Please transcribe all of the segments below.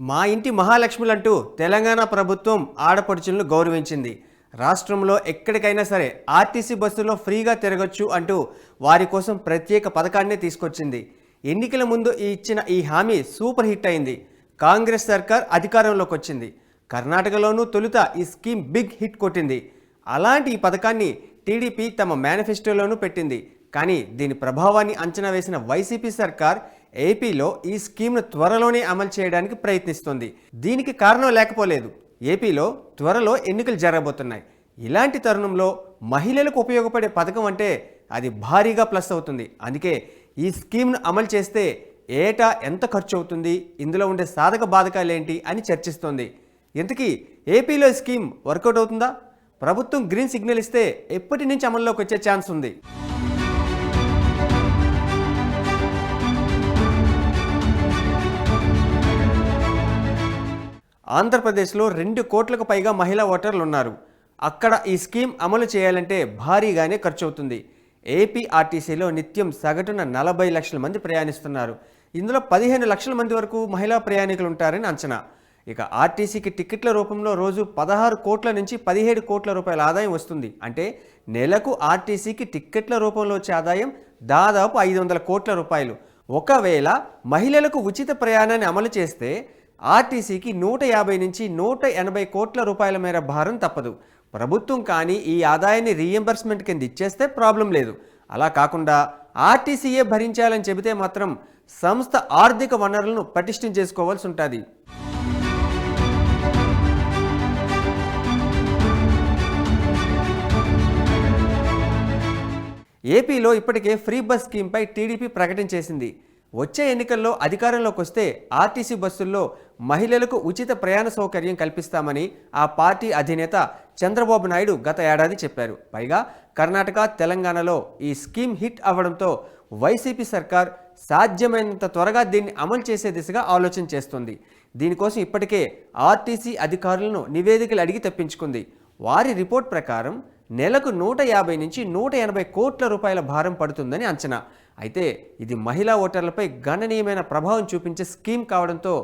మా ఇంటి మహాలక్ష్ములంటూ తెలంగాణ ప్రభుత్వం ఆడపడుచులను గౌరవించింది. రాష్ట్రంలో ఎక్కడికైనా సరే ఆర్టీసీ బస్సులో ఫ్రీగా తిరగొచ్చు అంటూ వారి కోసం ప్రత్యేక పథకాన్నే తీసుకొచ్చింది. ఎన్నికల ముందు ఈ ఇచ్చిన ఈ హామీ సూపర్ హిట్ అయింది. కాంగ్రెస్ సర్కార్ అధికారంలోకి వచ్చింది. కర్ణాటకలోనూ తొలుత ఈ స్కీమ్ బిగ్ హిట్ కొట్టింది. అలాంటి ఈ పథకాన్ని టీడీపీ తమ మేనిఫెస్టోలోనూ పెట్టింది. కానీ దీని ప్రభావాన్ని అంచనా వేసిన వైసీపీ సర్కార్ ఏపీలో ఈ స్కీమ్ను త్వరలోనే అమలు చేయడానికి ప్రయత్నిస్తోంది. దీనికి కారణం లేకపోలేదు. ఏపీలో త్వరలో ఎన్నికలు జరగబోతున్నాయి. ఇలాంటి తరుణంలో మహిళలకు ఉపయోగపడే పథకం అంటే అది భారీగా ప్లస్ అవుతుంది. అందుకే ఈ స్కీమ్ను అమలు చేస్తే ఏటా ఎంత ఖర్చు అవుతుంది ఇందులో ఉండే సాధక బాధకాలేంటి అని చర్చిస్తోంది. ఇంతకీ ఏపీలో స్కీమ్ వర్కౌట్ అవుతుందా? ప్రభుత్వం గ్రీన్ సిగ్నల్ ఇస్తే ఎప్పటి నుంచి అమల్లోకి వచ్చే ఛాన్స్ ఉంది? ఆంధ్రప్రదేశ్లో రెండు కోట్లకు పైగా మహిళా ఓటర్లు ఉన్నారు. అక్కడ ఈ స్కీమ్ అమలు చేయాలంటే భారీగానే ఖర్చు అవుతుంది ఏపీ ఆర్టీసీలో నిత్యం సగటున నలభై లక్షల మంది ప్రయాణిస్తున్నారు. ఇందులో పదిహేను లక్షల మంది వరకు మహిళా ప్రయాణికులు ఉంటారని అంచనా. ఇక ఆర్టీసీకి టికెట్ల రూపంలో రోజు పదహారు కోట్ల నుంచి పదిహేడు కోట్ల రూపాయల ఆదాయం వస్తుంది. అంటే నెలకు ఆర్టీసీకి టిక్కెట్ల రూపంలో వచ్చే ఆదాయం దాదాపు ఐదు వందల కోట్ల రూపాయలు. ఒకవేళ మహిళలకు ఉచిత ప్రయాణాన్ని అమలు చేస్తే ఆర్టీసీకి నూట యాభై నుంచి నూట ఎనభై కోట్ల రూపాయల మేర భారం తప్పదు. ప్రభుత్వం కానీ ఈ ఆదాయాన్ని రీఎంబర్స్మెంట్ కింద ఇచ్చేస్తే ప్రాబ్లం లేదు. అలా కాకుండా ఆర్టీసీయే భరించాలని చెబితే మాత్రం సంస్థ ఆర్థిక వనరులను పటిష్టం చేసుకోవాల్సి ఉంటుంది. ఏపీలో ఇప్పటికే ఫ్రీ బస్ స్కీమ్పై టీడీపీ ప్రకటన చేసింది. వచ్చే ఎన్నికల్లో అధికారంలోకి వస్తే ఆర్టీసీ బస్సుల్లో మహిళలకు ఉచిత ప్రయాణ సౌకర్యం కల్పిస్తామని ఆ పార్టీ అధినేత చంద్రబాబు నాయుడు గత ఏడాది చెప్పారు. పైగా కర్ణాటక తెలంగాణలో ఈ స్కీమ్ హిట్ అవ్వడంతో వైసీపీ సర్కార్ సాధ్యమైనంత త్వరగా దీన్ని అమలు చేసే దిశగా ఆలోచన చేస్తుంది. దీనికోసం ఇప్పటికే ఆర్టీసీ అధికారులను నివేదికలు అడిగి తెప్పించుకుంది. వారి రిపోర్ట్ ప్రకారం నెలకు నూట యాభై నుంచి నూట ఎనభై కోట్ల రూపాయల భారం పడుతుందని అంచనా. అయితే ఇది మహిళా ఓటర్లపై గణనీయమైన ప్రభావం చూపించే స్కీమ్ కావడంతో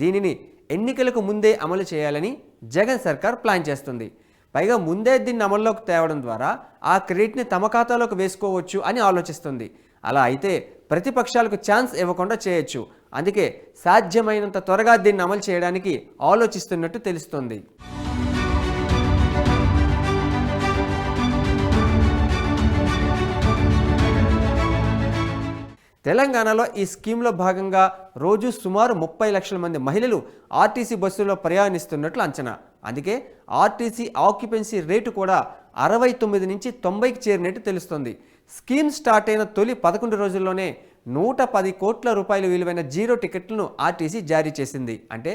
దీనిని ఎన్నికలకు ముందే అమలు చేయాలని జగన్ సర్కార్ ప్లాన్ చేస్తుంది. పైగా ముందే దీన్ని అమల్లోకి తేవడం ద్వారా ఆ క్రెడిట్ని తమ ఖాతాలోకి వేసుకోవచ్చు అని ఆలోచిస్తుంది. అలా అయితే ప్రతిపక్షాలకు ఛాన్స్ ఇవ్వకుండా చేయొచ్చు. అందుకే సాధ్యమైనంత త్వరగా దీన్ని అమలు చేయడానికి ఆలోచిస్తున్నట్టు తెలుస్తోంది. తెలంగాణలో ఈ స్కీమ్లో భాగంగా రోజు సుమారు ముప్పై లక్షల మంది మహిళలు ఆర్టీసీ బస్సుల్లో ప్రయాణిస్తున్నట్లు అంచనా. అందుకే ఆర్టీసీ ఆక్యుపెన్సీ రేటు కూడా అరవై తొమ్మిది నుంచి తొంభైకి చేరినట్టు తెలుస్తోంది. స్కీమ్ స్టార్ట్ అయిన తొలి పదకొండు రోజుల్లోనే నూట పది కోట్ల రూపాయల విలువైన జీరో టికెట్లను ఆర్టీసీ జారీ చేసింది. అంటే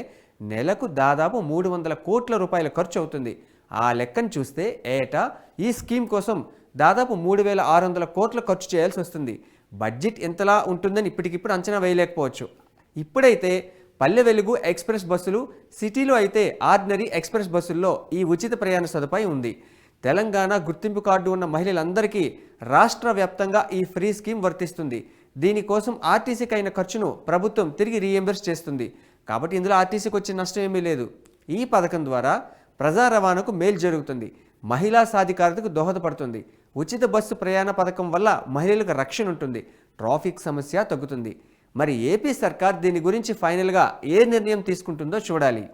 నెలకు దాదాపు మూడు వందల కోట్ల రూపాయల ఖర్చు అవుతుంది. ఆ లెక్కను చూస్తే ఏటా ఈ స్కీమ్ కోసం దాదాపు మూడు వేల ఆరు వందల కోట్ల ఖర్చు చేయాల్సి వస్తుంది. బడ్జెట్ ఎంతలా ఉంటుందని ఇప్పటికిప్పుడు అంచనా వేయలేకపోవచ్చు. ఇప్పుడైతే పల్లె వెలుగు ఎక్స్ప్రెస్ బస్సులు సిటీలో అయితే ఆర్డినరీ ఎక్స్ప్రెస్ బస్సుల్లో ఈ ఉచిత ప్రయాణ సదుపాయం ఉంది. తెలంగాణ గుర్తింపు కార్డు ఉన్న మహిళలందరికీ రాష్ట్ర వ్యాప్తంగా ఈ ఫ్రీ స్కీమ్ వర్తిస్తుంది. దీనికోసం ఆర్టీసీకి అయిన ఖర్చును ప్రభుత్వం తిరిగి రీఎంబర్స్ చేస్తుంది. కాబట్టి ఇందులో ఆర్టీసీకి వచ్చే నష్టం ఏమీ లేదు. ఈ పథకం ద్వారా ప్రజా రవాణాకు మేలు జరుగుతుంది. మహిళా సాధికారతకు దోహదపడుతుంది. ఉచిత బస్సు ప్రయాణ పథకం వల్ల మహిళలకు రక్షణ ఉంటుంది. ట్రాఫిక్ సమస్య తగ్గుతుంది. మరి ఏపీ సర్కార్ దీని గురించి ఫైనల్గా ఏ నిర్ణయం తీసుకుంటుందో చూడాలి.